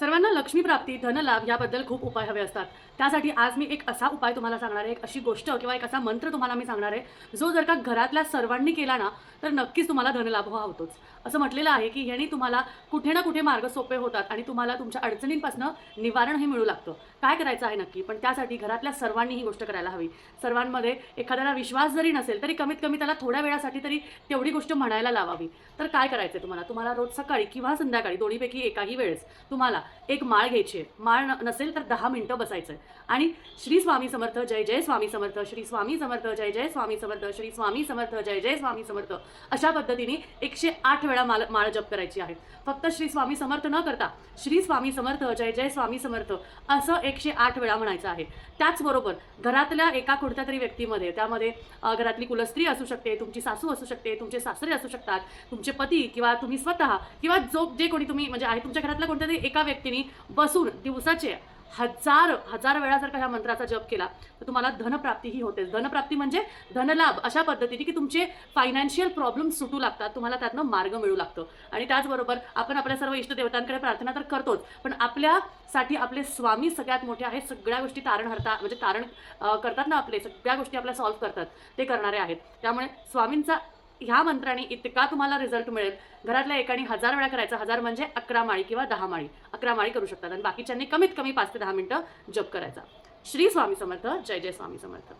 सर्वांना लक्ष्मी प्राप्ती धनलाभ याबद्दल खूप उपाय हवे असतात. त्यासाठी आज मी एक असा उपाय तुम्हाला सांगणार आहे एक अशी गोष्ट किंवा एक असा मंत्र तुम्हाला मी सांगणार आहे जो जर का घरातल्या सर्वांनी केला ना तर नक्कीच तुम्हाला धनलाभ हवा होतोच. असं म्हटलेलं आहे की ह्याने तुम्हाला कुठे ना कुठे मार्ग सोपे होतात आणि तुम्हाला तुमच्या अडचणींपासून निवारण हे मिळू लागतं. काय करायचं आहे नक्की? पण त्यासाठी घरातल्या सर्वांनी ही गोष्ट करायला हवी. सर्वांमध्ये एखाद्याला विश्वास जरी नसेल तरी कमीत कमी त्याला थोड्या वेळासाठी तरी तेवढी गोष्ट म्हणायला लावावी. तर काय करायचं तुम्हाला? तुम्हाला रोज सकाळी किंवा संध्याकाळी दोन्हीपैकी एकाही वेळेस तुम्हाला एक माळ घ्यायची आहे. माळ नसेल तर दहा मिनटं बसायचं आहे आणि श्री स्वामी समर्थ जय जय स्वामी समर्थ श्री स्वामी समर्थ जय जय स्वामी समर्थ श्री स्वामी समर्थ जय जय स्वामी समर्थ अशा पद्धतीने एकशे आठ वेळा माळ माळ जप करायची आहे. फक्त श्री स्वामी समर्थ न करता श्री स्वामी समर्थ जय जय स्वामी समर्थ असं एकशे आठ वेळा म्हणायचं आहे. त्याचबरोबर घरातल्या एका कोणत्या तरी व्यक्तीमध्ये त्यामध्ये घरातली कुलस्त्री असू शकते तुमची सासू असू शकते तुमचे सासरे असू शकतात तुमचे पती किंवा तुम्ही स्वतः किंवा जो जे कोणी तुम्ही म्हणजे आहे तुमच्या घरातल्या कोणत्या तरी एका व्यक्तीने बसून दिवसाचे हजार हजार वेळा जर का ह्या मंत्राचा जप केला. तर तुम्हाला धनप्राप्ती ही होतेच. धनप्राप्ती म्हणजे धनलाभ अशा पद्धतीने की तुमचे फायनान्शियल प्रॉब्लेम सुटू लागतात. तुम्हाला त्यातनं मार्ग मिळू लागतो. आणि त्याचबरोबर आपण आपल्या सर्व इष्टदेवतांकडे प्रार्थना तर करतोच पण आपल्यासाठी आपले स्वामी सगळ्यात मोठे आहेत. सगळ्या गोष्टी तारण हरता म्हणजे तारण करतात ना आपले सगळ्या गोष्टी आपल्या सॉल्व्ह करतात. ते करणारे आहेत. त्यामुळे स्वामींचा ह्या मंत्राने इतका तुम्हाला रिझल्ट मिळेल. घरातल्या एकाने हजार वेळा करायचा हजार म्हणजे अकरा माळी किंवा दहा माळी. अकरा माळी करू शकतात. आणि बाकीच्यांनी कमीत कमी पाच ते दहा मिनिटं जप करायचा. श्री स्वामी समर्थ जय जय स्वामी समर्थ.